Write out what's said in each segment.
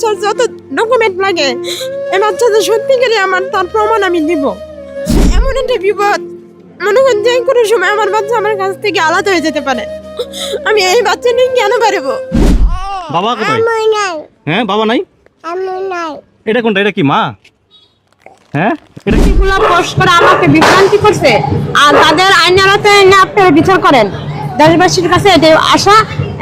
বাচ্চার যত ডকুমেন্ট লাগে এই বাচ্চাটা সত্যিকারই আমার তার প্রমাণ আমি দিব। এমন একটা বিপদ। মনে করেন যে কোনো সময় আমার বাচ্চা আমার কাছ থেকে আলাদা হয়ে যেতে পারে। আমি এই বাচ্চা নিয়ে কেন পারব বাবা কোথায়? হ্যাঁ বাবা নাই? এটা কোনটা? এটা কি মা? হ্যাঁ? এটা কি? এগুলো পোস্ট করে আমাকে বিভ্রান্তি করছে। আর তাদের আইন আলোতে আপনারা বিচার করেন। দেশবাসীর কাছে এটা আশা।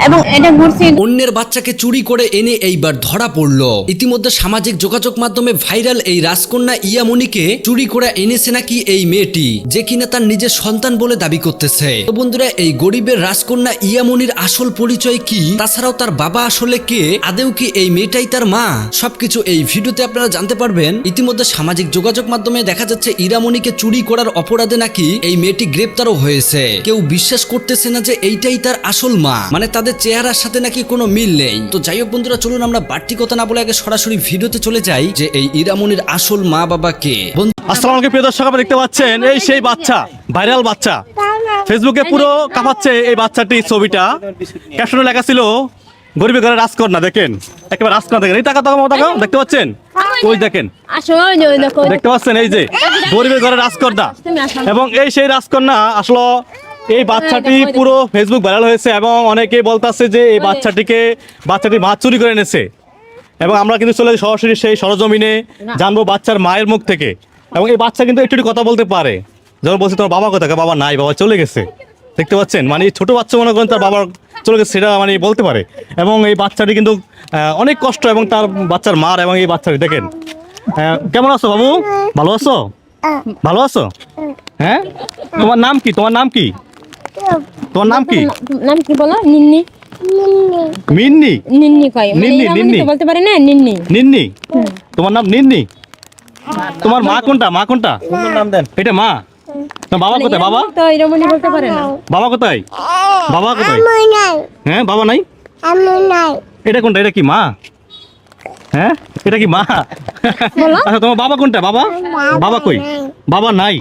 এবং এটা ঘুরছি অন্যের বাচ্চাকে চুরি করে এনে এইবার ধরা পড়ল। ইতিমধ্যে সামাজিক যোগাযোগ মাধ্যমে ভাইরাল এই রাজকন্যা ইয়ামনিকে চুরি করে এনেছে নাকি এই মেয়েটি, যে কিনা তার নিজের সন্তান বলে দাবি করতেছে। তো বন্ধুরা, এই গরিবের রাজকন্যা ইয়ামনির আসল পরিচয় কি? তাছাড়াও তার বাবা আসলে কে? আদেও কি এই মেয়েটাই তার মা? সবকিছু এই ভিডিওতে আপনারা জানতে পারবেন। ইতিমধ্যে সামাজিক যোগাযোগ মাধ্যমে দেখা যাচ্ছে ইরামনিকে চুরি করার অপরাধে নাকি এই মেয়েটি গ্রেপ্তারও হয়েছে। কেউ বিশ্বাস করতেছে না যে এইটাই তার আসল মা। মানে তাদের চেহারার সাথে নাকি কোনো মিল নেই। তো যাই হোক বন্ধুরা চলুন আমরা বাড়তি কথা না বলে আগে সরাসরি ভিডিওতে চলে যাই যে এই ইরামনির আসল মা বাবা কে। বন্ধু আসসালামু আলাইকুম প্রিয় দর্শক আপনারা দেখতে পাচ্ছেন এই সেই বাচ্চা ভাইরাল বাচ্চা। ফেসবুকে পুরো কাঁপাচ্ছে এই বাচ্চাটির ছবিটা। ক্যাপশনে লেখা ছিল গরিবের ঘরে রাজকন্যা দেখেন। একেবারে রাজকন্যা দেখেন। এই টাকা টাকা টাকা দেখতে পাচ্ছেন? ওই দেখেন? দেখতে পাচ্ছেন এই যে গরিবের ঘরে রাজকন্যা এবং এই সেই রাজকন্যা আসলো এই বাচ্চাটি পুরো ফেসবুক ভাইরাল হয়েছে এবং অনেকে বলতাছে যে এই বাচ্চাটিকে বাচ্চাটি মা চুরি করে এনেছে। এবং আমরা কিন্তু চলে সরাসরি সেই সরজমিনে জানব বাচ্চার মায়ের মুখ থেকে। এবং এই বাচ্চা কিন্তু একটু একটু কথা বলতে পারে। যখন বলছে তোমার বাবা কোথায়? বাবা নাই বাবা চলে গেছে। দেখতে পাচ্ছেন? মানে এই ছোট বাচ্চা মনে করেন তার বাবার চলে গেছে সেটা মানে বলতে পারে। এবং এই বাচ্চাটি কিন্তু অনেক কষ্ট এবং তার বাচ্চার মার এবং এই বাচ্চাটি দেখেন। কেমন আছো বাবু? ভালো আছো? ভালো আছো? হ্যাঁ? তোমার নাম কি? তোমার নাম কি? তোমার নাম কি? নাম কি বলো? নিন্নি। মিন্নি? নিন্নি কয়। মানে নিন্নি, নিন্নি। বলতে পারে না নিন্নি। নিন্নি? তোমার নাম নিন্নি? তোমার মা কোনটা? মা কোনটা? নাম দেন। এটা মা? তোমার বাবা কোথায়? বাবা? তো এরমনি বলতে পারে না। বাবা কোথায়? বাবা কোথায়? হ্যাঁ বাবা নাই? এটা কোনটা? এটা কি মা? হ্যাঁ? এটা কি মা? আচ্ছা তোমার বাবা কোনটা? বাবা? বাবা কই? বাবা নাই।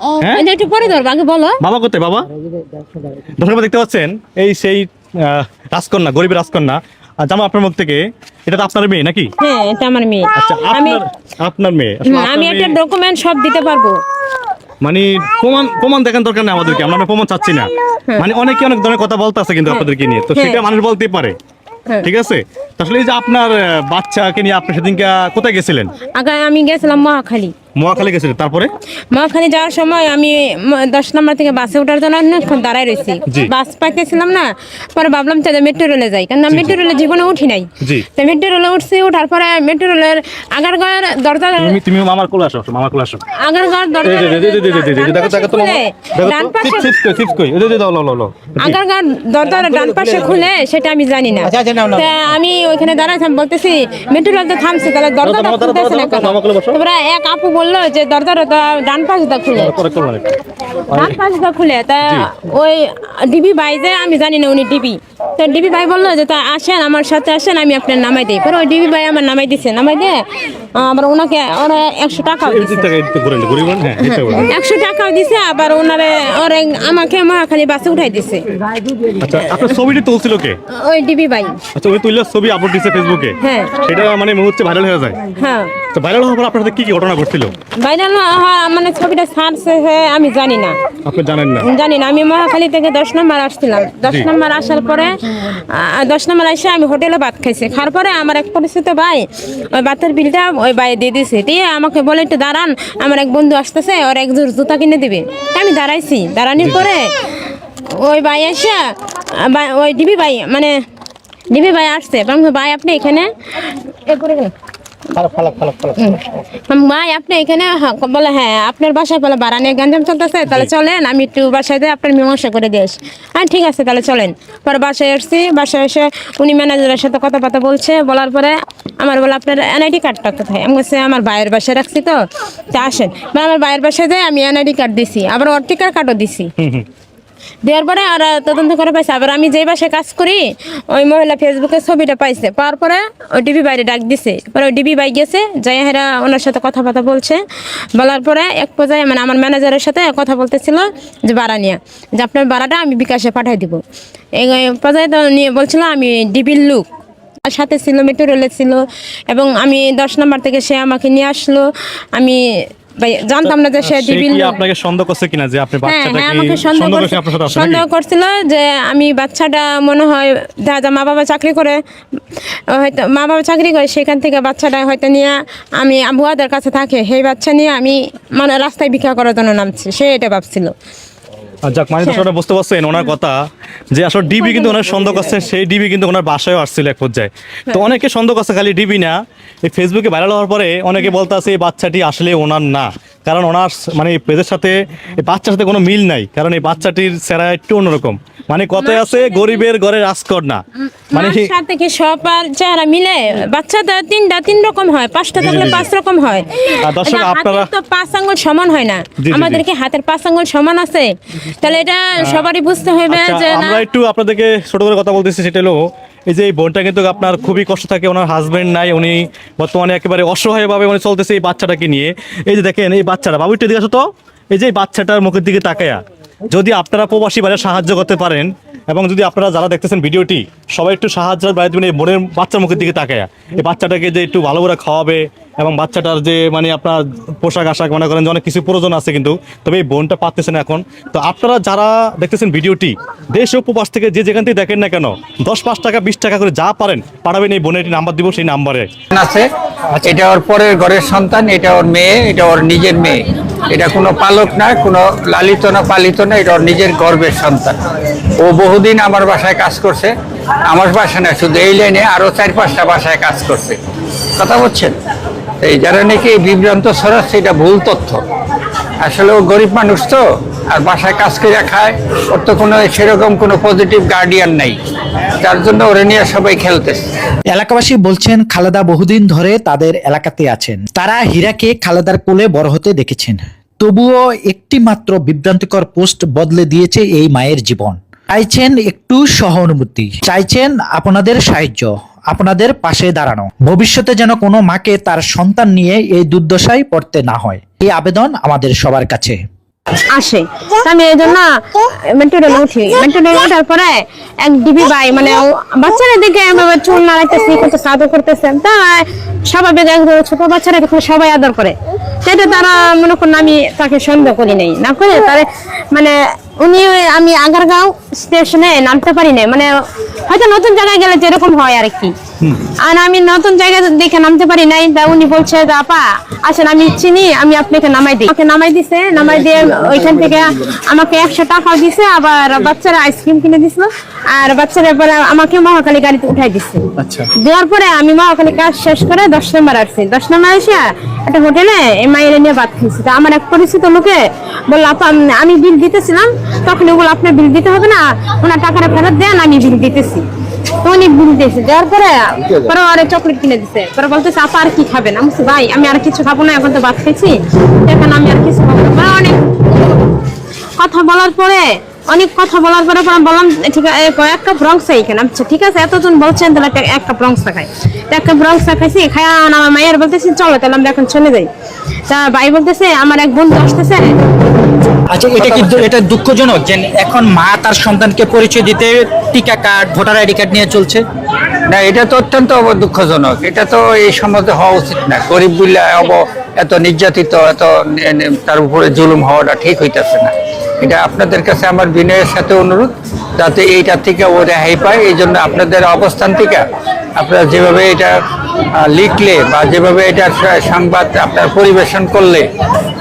এই যে এই হ্যাঁ? এটা একটু পরে ধরবো আগে বলো। বাবা কোথায় বাবা? দর্শক দেখতে পাচ্ছেন এই সেই রাজকন্যা গরিবের রাজকন্যা জামা আপনার মুখ থেকে এটা তো আপনার মেয়ে নাকি? হ্যাঁ এটা আমার মেয়ে। আচ্ছা আপনার আপনার মেয়ে আসলে হুম, আপনার আমি একটা ডকুমেন্ট সব দিতে পারব। মানে প্রমাণ প্রমাণ দেখার দরকার নেই আমাদেরকে আমরা প্রমাণ চাচ্ছি না। মানে অনেকে অনেক ধরনের কথা বলতে আছে কিন্তু আপনাদেরকে নিয়ে তো হ্যাঁ। সেটা মানুষ বলতেই পারে। হ্যাঁ। ঠিক আছে? আসলে এই যে আপনার বাচ্চাকে নিয়ে আপনি সেদিনকে কোথায় গেছিলেন? আগে আমি গেছিলাম মহাখালী। মহাখালী গেছিলেন তারপরে? মহাখালী যাওয়ার সময় আমি দশ নম্বর থেকে বাসে ওঠার জন্য অনেকক্ষণ দাঁড়ায় রয়েছি। বাস পাইতেছিলাম না পরে ভাবলাম যে মেট্রো রেলে যাই। কারণ মেট্রো রেলে জীবনে উঠি নাই। তো মেট্রো রেলে উঠছি ওঠার পরে মেট্রো রেলের দরজা তুমি তুমি মামার কোলে আসো মামার কোলে আসো। দরজা দেখো দেখো ডান পাশে চিপস, কই, দাও। দরজার ডান খুলে সেটা আমি জানি না। তা আমি ওইখানে দাঁড়াইছিলাম বলতেছি মেট্রো রেল তো থামছে তাহলে দরজাটা খুলতেছে না। তারপরে এক আপু বলল যে দরদার ডান পাশটা খুলে। ডান পাশটা খুলে। তা ওই ডিবি ভাই যে আমি জানি না উনি ডিবি। তো ডিবি ভাই বলল যে তা আসেন আমার সাথে আসেন আমি আপনার নামাই দিই। পরে ওই ডিবি ভাই আমার নামাই দিছে। নামাই দিয়ে আবার ওনাকে ওরা একশো টাকাও দিছে নিন, হ্যাঁ। একশো টাকাও দিছে আবার ওনারে ওরে আমাকে মহাখালী বাসে উঠাই দিছে। আচ্ছা আপনার ছবিটি তুলছিল কে? ওই ডিবি ভাই। আচ্ছা ওই তুললে ছবি আপলোড দিচ্ছে ফেসবুকে হ্যাঁ। সেটা মানে মুহূর্তে ভাইরাল হয়ে যায়। হ্যাঁ। তো ভাইরাল হওয়ার পর আপনার সাথে কি কি ঘটনা ঘটছিল? ভাইরাল মানে ছবিটা ছাড়ছে আমি জানি না। আপনি জানেন না? জানি না আমি মহাখালী থেকে দশ নম্বর আসছিলাম। দশ নম্বর আসার পরে দশ নম্বর এসে আমি হোটেলে ভাত খাইছি। খাওয়ার পরে আমার এক পরিচিত ভাই ওই ভাতের বিলটা ওই বাইরে দিয়ে দিছে। দিয়ে আমাকে বলে একটু দাঁড়ান আমার এক বন্ধু আসতেছে ওর এক জোর জুতা কিনে দিবে। আমি দাঁড়াইছি। দাঁড়ানোর পরে ওই ভাই এসে ওই ডিবি ভাই মানে ডিবি ভাই আসছে। ভাই আপনি এখানে? এ করে গেলেন। হুম, ভাই আপনি এখানে বলে হ্যাঁ আপনার বাসায় বলে বাড়া নিয়ে গঞ্জাম চলতেছে তাহলে চলেন আমি একটু বাসায় দিয়ে আপনার মীমাংসা করে দিস হ্যাঁ ঠিক আছে তাহলে চলেন। পরে বাসায় এসছি বাসায় এসে উনি ম্যানেজারের সাথে কথাবার্তা বলছে বলার পরে আমার বলে আপনার এনআইডি কার্ডটা কোথায়? আমি বলছি আমার ভাইয়ের বাসায় রাখছি তো। তা আসেন। আমার ভাইয়ের বাসায় দিয়ে আমি এনআইডি কার্ড দিছি আবার অর্টিকার কার্ডও দিছি। দেওয়ার পরে আর তদন্ত করে পাইছে। আবার আমি যেই বাসায় কাজ করি, ওই মহিলা ফেসবুকে ছবিটা পাইছে। পাওয়ার পরে ওই ডিবি বাইরে ডাক দিছে। পরে ওই ডিবি বাই গেছে যাই হেরা ওনার সাথে কথাবার্তা বলছে। বলার পরে এক পর্যায়ে মানে আমার ম্যানেজারের সাথে কথা বলতেছিল যে, ভাড়া নিয়ে। যে, আপনার ভাড়াটা আমি বিকাশে পাঠাই দিব। এই পর্যায়ে তো নিয়ে বলছিল, আমি ডিবির লুক। সাথে ছিল মেট্রো রেলে ছিল। এবং আমি দশ নম্বর থেকে সে আমাকে নিয়ে আসলো। আমি ভাই জানতাম না যে সে ডিবিল আপনাকে সন্দেহ করছে কিনা যে আপনি হ্যাঁ বাচ্চাটা হ্যাঁ আমাকে সন্দেহ করছে করছিল যে আমি বাচ্চাটা মনে হয় দাদা মা বাবা চাকরি করে হয়তো মা বাবা চাকরি করে সেখান থেকে বাচ্চাটা হয়তো নিয়ে আমি আবহাওয়াদের কাছে থাকে। সেই বাচ্চা নিয়ে আমি মানে রাস্তায় ভিক্ষা করার জন্য নামছি। সে এটা ভাবছিল। যাক মানে দর্শকরা বুঝতে পারছেন ওনার কথা যে আসলে ডিবি কিন্তু ওনার সন্দেহ করছে সেই ডিবি কিন্তু ওনার বাসায় আসছিল এক পর্যায়ে। তো অনেকে সন্দেহ করছে খালি ডিবি না এই ফেসবুকে ভাইরাল হওয়ার পরে অনেকে বলতে আছে এই বাচ্চাটি আসলে ওনার না। কারণ ওনার মানে পেজের সাথে এই বাচ্চার সাথে কোনো মিল নাই। কারণ এই বাচ্চাটির চেহারা একটু অন্যরকম। মানে কথায় আছে গরিবের ঘরে রাজকর না। মানে সেই- সবার চেহারা মিলে? বাচ্চাটা তিনটা তিন রকম হয় পাঁচটা থাকলে। পাঁচ রকম হয়। দর্শক, আপনারা- তো পাঁচ আঙ্গুল সমান হয় না। আমাদের কি হাতের পাঁচ আঙ্গুল সমান আছে? তাহলে এটা সবারই বুঝতে হবে আচ্ছা, যে আমরা একটু আপনাদেরকে ছোট করে কথা বলতেছি সেটা হলো এই যে এই বোনটা কিন্তু আপনার খুবই কষ্ট থাকে, ওনার হাজব্যান্ড নাই, উনি বর্তমানে একেবারে অসহায়ভাবে উনি চলতেছে এই বাচ্চাটাকে নিয়ে। এই যে দেখেন, এই বাচ্চাটা, বাবু একটু দিকে আসো তো। এই যে বাচ্চাটার মুখের দিকে তাকায়া, যদি আপনারা প্রবাসী বাইরে সাহায্য করতে পারেন, এবং যদি আপনারা যারা দেখতেছেন ভিডিওটি, সবাই একটু সাহায্য বাইরে মনের এই বোনের বাচ্চার মুখের দিকে তাকায়া, এই বাচ্চাটাকে যে একটু ভালো করে খাওয়াবে এবং বাচ্চাটার যে মানে আপনার পোশাক আশাক মনে করেন যে অনেক কিছু প্রয়োজন আছে কিন্তু তবে এই বোনটা পাচ্ছেন এখন। তো আপনারা যারা দেখতেছেন ভিডিওটি দেশ ও প্রবাস থেকে যে যেখান থেকে দেখেন না কেন দশ পাঁচ টাকা বিশ টাকা করে যা পারেন পাঠাবেন এই বোনের নাম্বার দিব সেই নাম্বারে। আছে। এটা ওর পরের ঘরের সন্তান এটা ওর মেয়ে এটা ওর নিজের মেয়ে। এটা কোনো পালক না কোনো লালিত না পালিত না এটা ওর নিজের গর্বের সন্তান। ও বহুদিন আমার বাসায় কাজ করছে। আমার বাসায় না শুধু এই লাইনে আরও চার পাঁচটা বাসায় কাজ করছে। কথা বলছেন? এই যারা নাকি বিভ্রান্ত ছড়াচ্ছে এটা ভুল তথ্য। আসলে ও গরিব মানুষ তো, আর বাসায় কাজ করে খায়, ওর তো কোনো সেরকম কোনো পজিটিভ গার্ডিয়ান নাই। যার জন্য ওরে নিয়ে সবাই খেলতেছে। এলাকাবাসী বলছেন, খালেদা বহুদিন ধরে তাদের এলাকাতে আছেন। তারা হীরাকে খালেদার কোলে বড় হতে দেখেছেন। তবুও একটি মাত্র বিভ্রান্তিকর পোস্ট বদলে দিয়েছে এই মায়ের জীবন। চাইছেন একটু সহানুভূতি। চাইছেন আপনাদের সাহায্য। আপনাদের পাশে দাঁড়ানো। ভবিষ্যতে যেন কোনো মাকে তার সন্তান নিয়ে এই দুর্দশায় পড়তে না হয়। এই আবেদন আমাদের সবার কাছে। আসে। আমি এই জন্য মেট্রো উঠি। মেট্রো ওঠার পরে এক দিবি ভাই মানে বাচ্চারা দেখে এভাবে চুল নাড়াইতেছে করতেছে আদর করতেছে। তা স্বাভাবিক একদম ছোট বাচ্চারা দেখলে সবাই আদর করে। সেটা তারা মনে করেন আমি তাকে সন্দেহ করি নাই। না করে তারে মানে উনি আমি আগারগাঁও স্টেশনে নামতে পারি নাই। মানে হয়তো নতুন জায়গায় গেলে যেরকম হয় আর কি আর আমি নতুন জায়গা দেখে নামতে পারি নাই তা উনি বলছে আপা আসেন আমি চিনি আমি আপনাকে নামাই দিই। আমাকে নামাই দিছে নামাই দিয়ে ওইখান থেকে আমাকে একশো টাকাও দিছে আবার বাচ্চারা আইসক্রিম কিনে দিছিল আর বাচ্চারা এবারে আমাকে মহাকালী গাড়িতে উঠাই দিচ্ছে দেওয়ার পরে আমি মহাকালী কাজ শেষ করে দশ নম্বর আসছি। দশ নম্বর এসে একটা হোটেলে মায়ের নিয়ে ভাত খেয়েছি তা আমার এক পরিচিত লোকে বলল আপা আমি বিল দিতেছিলাম। তখন ওগুলো আপনার বিল দিতে হবে না। ওনার টাকাটা ফেরত দেন আমি বিল দিতেছি। উনি দিয়েছে দেওয়ার পরে পরে আরে চকলেট কিনে দিছে। পরে বলতেছে আপা আর কি খাবেন? আমি ভাই আমি আর কিছু খাব না এখন তো ভাত খেয়েছি এখন আমি আর কিছু খাব না। অনেক কথা বলার পরে অনেক কথা বলার পরে বললাম ঠিক আছে এক কাপ রং চাই আচ্ছা ঠিক আছে এতজন বলছেন তাহলে একটা- এক কাপ রং চা খাই। এক কাপ রং চা খাইছি খায়া আমার মায়ের বলতেছি চলো তাহলে আমরা এখন চলে যাই। তা ভাই বলতেছে আমার এক বন্ধু আসতেছে আচ্ছা এটা কি এটা দুঃখজনক যে এখন মা তার সন্তানকে পরিচয় দিতে টিকা কার্ড ভোটার আইডি কার্ড নিয়ে চলছে? না এটা তো অত্যন্ত দুঃখজনক। এটা তো এই সমাজে হওয়া উচিত না। গরিব বিল্লা অব এত নির্যাতিত এত তার উপরে জুলুম হওয়াটা ঠিক হইতেছে না। এটা আপনাদের কাছে আমার বিনয়ের সাথে অনুরোধ যাতে এইটা থেকে ও রেহাই পায়। এই জন্য আপনাদের অবস্থান থেকে আপনারা যেভাবে এটা লিখলে বা যেভাবে এটা সংবাদ আপনার পরিবেশন করলে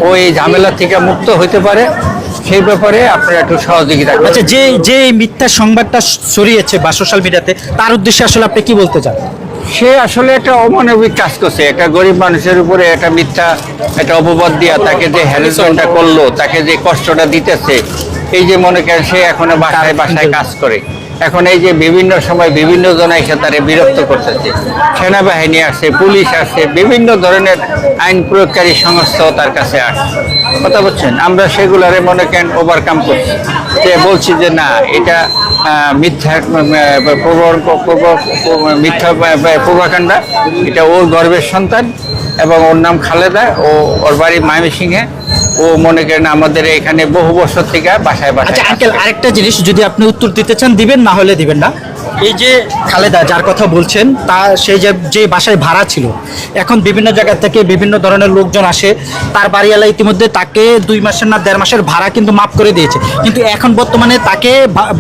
ও এই ঝামেলা থেকে মুক্ত হইতে পারে সেই ব্যাপারে আপনারা একটু সহযোগিতা আচ্ছা যে যে মিথ্যা সংবাদটা ছড়িয়েছে বা সোশ্যাল মিডিয়াতে তার উদ্দেশ্যে আসলে আপনি কি বলতে চান? সে আসলে একটা অমানবিক কাজ করছে একটা গরিব মানুষের উপরে একটা মিথ্যা একটা অপবাদ দিয়া তাকে যে হ্যারাসমেন্টটা করল তাকে যে কষ্টটা দিতেছে এই যে মনে করেন সে এখনও বাসায় বাসায় কাজ করে। এখন এই যে বিভিন্ন সময় বিভিন্ন জন এসে তারা বিরক্ত করতেছে। সেনাবাহিনী আসে পুলিশ আসে বিভিন্ন ধরনের আইন প্রয়োগকারী সংস্থাও তার কাছে আসে কথা বলছেন? আমরা সেগুলারে মনে করেন ওভারকাম করছি। যে বলছি যে না, এটা মিথ্যা মিথ্যা প্রভাকাণ্ডা। এটা ওর গর্বের সন্তান এবং ওর নাম খালেদা ও ওর বাড়ি ময়মনসিংহে। ও মনে করেন আমাদের এখানে বহু বছর থেকে বাসায় আচ্ছা বাসায় আঙ্কেল আরেকটা জিনিস যদি আপনি উত্তর দিতে চান দিবেন না হলে দিবেন না। এই যে খালেদা যার কথা বলছেন তা সেই যে যে বাসায় ভাড়া ছিল এখন বিভিন্ন জায়গা থেকে বিভিন্ন ধরনের লোকজন আসে তার বাড়িওয়ালা ইতিমধ্যে তাকে দুই মাসের না দেড় মাসের ভাড়া কিন্তু মাফ করে দিয়েছে। কিন্তু এখন বর্তমানে তাকে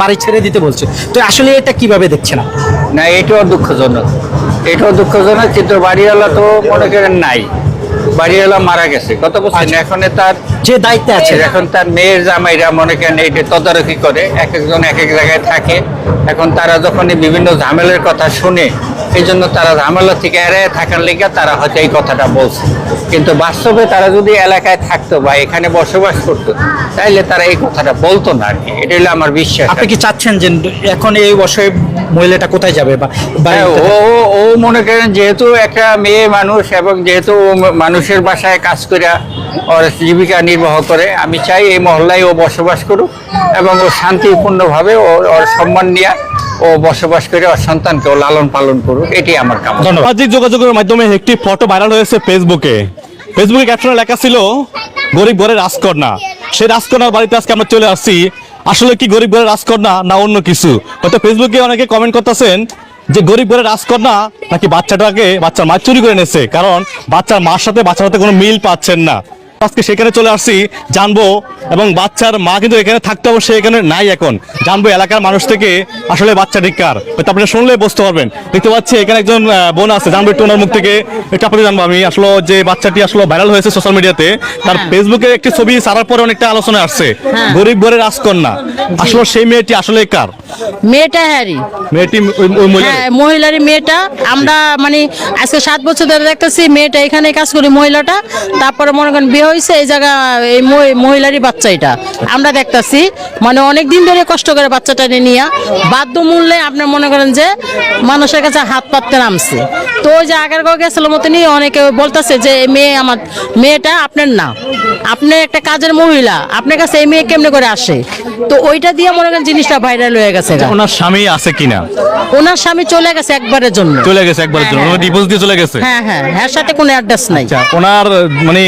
বাড়ি ছেড়ে দিতে বলছে। তো আসলে এটা কীভাবে দেখছে না না এটাও দুঃখজনক। এটাও দুঃখজনক কিন্তু বাড়িওয়ালা তো মনে করেন নাই। বাড়িওয়ালা মারা গেছে। কত বছর এখন তার যে দায়িত্বে আছে। এখন তার মেয়ের জামাইরা মনে করেন এইটা তদারকি করে এক একজন এক এক জায়গায় থাকে। এখন তারা যখন বিভিন্ন ঝামেলার কথা শুনে এই জন্য তারা ঝামেলা থেকে এড়ায় থাকার লেগে তারা হয়তো এই কথাটা বলছে। কিন্তু বাস্তবে তারা যদি এলাকায় থাকতো বা এখানে বসবাস করতো তাইলে তারা এই কথাটা বলতো না আর কি এটা হলো আমার বিশ্বাস আপনি কি চাচ্ছেন যে এখন এই বছরে মহিলাটা কোথায় যাবে বা হ্যাঁ, ও ও- ও মনে করেন যেহেতু একটা মেয়ে মানুষ এবং যেহেতু মানুষের বাসায় কাজ করে ওর জীবিকা নির্বাহ করে আমি চাই এই মহল্লায় ও বসবাস করুক এবং ও শান্তিপূর্ণভাবে ও ওর সম্মান নিয়ে ও বসবাস করে ওর সন্তানকে ও লালন পালন করুক এটি আমার কামনা। ধন্যবাদ। সামাজিক যোগাযোগের মাধ্যমে একটি ফটো ভাইরাল হয়েছে ফেসবুকে ফেসবুকে ক্যাপশনে লেখা ছিল, গরিব ঘরের রাজকন্যা। সেই রাজকন্যার বাড়িতে আজকে আমরা চলে আসছি। আসলে কি গরিব ঘরের রাজকন্যা না অন্য কিছু? হয়তো ফেসবুকে অনেকে কমেন্ট করতেছেন যে, গরিব ঘরের রাজকন্যা নাকি বাচ্চাটাকে, বাচ্চার মা চুরি করে এনেছে? কারণ বাচ্চার মার সাথে বাচ্চার সাথে কোনো মিল পাচ্ছেন না। আজকে সেখানে চলে আসছি জানব এবং বাচ্চার মা কিন্তু এখানে থাকতে অবশ্যই এখানে নাই এখন। জানব এলাকার মানুষ থেকে আসলে বাচ্চাটি কার। হয়তো শুনলে বুঝতে পারবেন। দেখতে পাচ্ছি এখানে একজন বোন আছে জানব একটু ওনার মুখ থেকে। একটু আপনাদের জানব আমি আসলে যে বাচ্চাটি আসলে ভাইরাল হয়েছে সোশ্যাল মিডিয়াতে তার ফেসবুকে একটি ছবি ছাড়ার পরে অনেকটা আলোচনা আসছে। গরিব ঘরের রাজকন্যা। আসলে সেই মেয়েটি আসলে কার? মেয়েটা হ্যারি। মেয়েটি ওই- ওই মহিলা হ্যাঁ মেয়েটা। আমরা মানে আজকে সাত বছর ধরে দেখতেছি মেয়েটা এখানে কাজ করি মহিলাটা। তারপরে মনে করেন বিয়ে হয়েছে এই জায়গা এই মহিলারই বাচ্চা এটা। আমরা দেখতাছি মানে অনেক দিন ধরে কষ্ট করে বাচ্চাটা নিয়ে বাধ্য মূল্যে আপনার মনে করেন যে মানুষের কাছে হাত পাততে নামছে। তো ওই যে আগের গাও গেছিল মতনই অনেকে বলতেছে যে মেয়ে আমার মেয়েটা আপনার না। আপনি একটা কাজের মহিলা আপনার কাছে এই মেয়ে কেমনে করে আসে? তো ওইটা দিয়ে মনে করেন জিনিসটা ভাইরাল হয়ে গেছে ওনার স্বামী আছে কিনা? ওনার স্বামী চলে গেছে একবারের জন্য। চলে গেছে একবারের জন্য। হ্যাঁ, ডিভোর্স দিয়ে চলে গেছে? হ্যাঁ হ্যাঁ। হ্যাঁ সাথে কোনো অ্যাড্রেস নাই। আচ্ছা ওনার মানে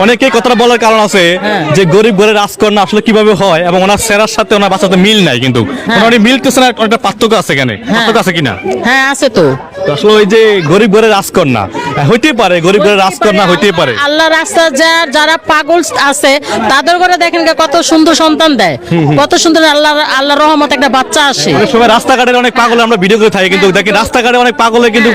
অনেকেই কথাটা বলার কারণ আছে হ্যাঁ। যে গরিব ঘরের রাজকন্যা আসলে কীভাবে হয় এবং ওনার সেরার সাথে ওনার বাচ্চাতে মিল নাই কিন্তু। ওনার মিলতেছে না অনেকটা পার্থক্য আছে এখানে। পার্থক্য আছে কিনা? হ্যাঁ আছে তো। তো আসলে ওই যে গরিব ঘরের রাজকন্যা হ্যাঁ, হইতেই পারে গরিব ঘরের রাজকন্যা হইতেই পারে। আল্লাহ রাস্তা যার যারা পাগল আছে তাদের ঘরে দেখেন কত সুন্দর সন্তান দেয়। কত সুন্দর আল্লাহ আল্লাহ রহমত একটা বাচ্চা আসে। অনেক সময় রাস্তাঘাটের অনেক পাগলে আমরা ভিডিও করে থাকি কিন্তু দেখি রাস্তাঘাটে অনেক পাগলে কিন্তু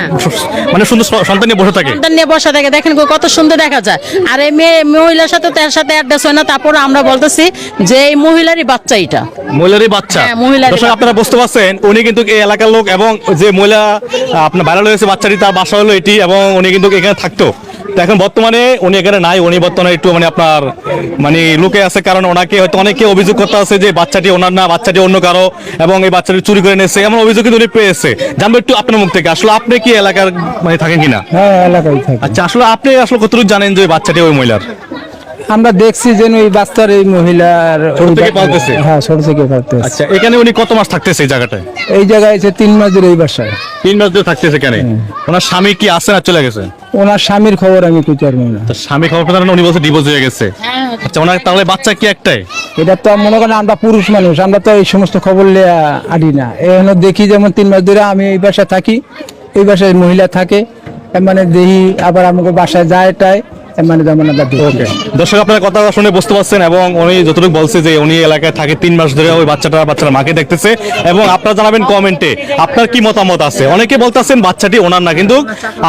মানে সুন্দর সন্তান নিয়ে বসে থাকে। সন্তান নিয়ে বসা থাকে। দেখেন কত সুন্দর দেখা যায়। আর এই মহিলার সাথে তার সাথে অ্যাড্রেস হয় না তারপর আমরা বলতেছি যে এই মহিলারই বাচ্চা এটা। মহিলারই বাচ্চা। হ্যাঁ, দর্শক আপনারা বুঝতে পারছেন উনি কিন্তু এই এলাকার লোক এবং যে মহিলা আপনার ভাইরাল হয়েছে বাচ্চাটি তার বাসা হলো এটি এবং উনি কিন্তু এখানে থাকতো। তো এখন বর্তমানে উনি এখানে নাই উনি বর্তমানে একটু মানে আপনার মানে লুকে আছে কারণ ওনাকে হয়তো অনেকে অভিযোগ করতে আছে যে বাচ্চাটি ওনার না বাচ্চাটি অন্য কারও এবং এই বাচ্চাটি চুরি করে নিয়েছে এমন অভিযোগ কিন্তু উনি পেয়েছে। জানব একটু আপনার মুখ থেকে আসলে আপনি কি এলাকার মানে থাকেন কিনা? হ্যাঁ এলাকায় আচ্ছা আসলে আপনি আসলে কতটুকু জানেন যে ওই বাচ্চাটি ওই মহিলার? আমরা দেখছি যে ওই বাচ্চার এই মহিলার ছোট থেকে পালতেছে? হ্যাঁ ছোট থেকে পালতেছে। আচ্ছা এখানে উনি কত মাস থাকতেছে এই জায়গাটায়? এই জায়গায় এসে তিন মাস ধরে এই বাসায়। তিন মাস ধরে থাকতেছে এখানে? ওনার স্বামী কি আছে না চলে গেছে? ওনার স্বামীর খবর আমি কইতে পারব না। তো স্বামী খবর পেলেন উনি বলছে ডিভোর্স হয়ে গেছে। আচ্ছা ওনার তাহলে বাচ্চা কি একটাই? এটা তো মনে করেন আমরা পুরুষ মানুষ আমরা তো এই সমস্ত খবর লিয়া আনি না। এখানে দেখি যেমন তিন মাস ধরে আমি এই বাসায় থাকি এই বাসায় মহিলা থাকে মানে দেখি আবার আমাকে বাসায় যায় টায় মানে দর্শক আপনার কথা শুনে বুঝতে পারছেন এবং উনি যতটুকু বলছে যে উনি এলাকায় থাকে তিন মাস ধরে ওই বাচ্চাটা বাচ্চার মাকে দেখতেছে এবং আপনারা জানাবেন কমেন্টে আপনার কি মতামত আছে? অনেকে বলতেছেন বাচ্চাটি ওনার না কিন্তু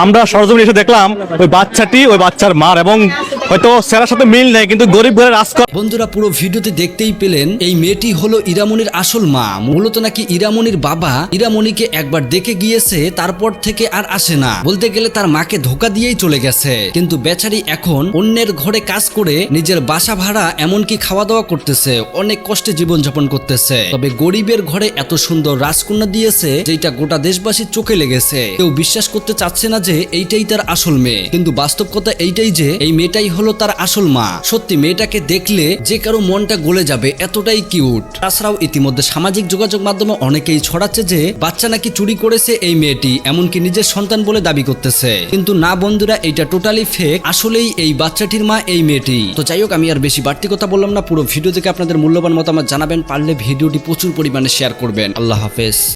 আমরা সরজমিনে এসে দেখলাম ওই বাচ্চাটি ওই বাচ্চার মার এবং হয়তো সেরার সাথে মিল নেই কিন্তু গরিব ঘরের রাজকর বন্ধুরা পুরো ভিডিওতে দেখতেই পেলেন এই মেয়েটি হলো ইরামনির আসল মা। মূলত নাকি ইরামনির বাবা ইরামনিকে একবার দেখে গিয়েছে তারপর থেকে আর আসে না। বলতে গেলে তার মাকে ধোকা দিয়েই চলে গেছে। কিন্তু বেচারি এখন অন্যের ঘরে কাজ করে নিজের বাসা ভাড়া এমনকি খাওয়া দাওয়া করতেছে, অনেক কষ্টে জীবনযাপন করতেছে। তবে গরিবের ঘরে এত সুন্দর রাজকন্যা দিয়েছে যেটা গোটা দেশবাসীর চোখে লেগেছে। কেউ বিশ্বাস করতে চাচ্ছে না যে এইটাই তার আসল মেয়ে। কিন্তু বাস্তব কথা এইটাই যে এই মেয়েটাই হলো তার আসল মা। সত্যি মেয়েটাকে দেখলে যে কারও মনটা গলে যাবে এতটাই কিউট। তাছাড়াও ইতিমধ্যে সামাজিক যোগাযোগ মাধ্যমে অনেকেই ছড়াচ্ছে যে বাচ্চা নাকি চুরি করেছে এই মেয়েটি, এমনকি নিজের সন্তান বলে দাবি করতেছে। কিন্তু না বন্ধুরা এটা টোটালি ফেক আসলেই এই বাচ্চাটির মা, এই মেয়েটি। তো যাই হোক, আমি আর বেশি বাড়তি কথা বললাম না, পুরো ভিডিও থেকে আপনাদের মূল্যবান মতামত জানাবেন, পারলে ভিডিওটি প্রচুর পরিমাণে শেয়ার করবেন। আল্লাহ হাফেজ।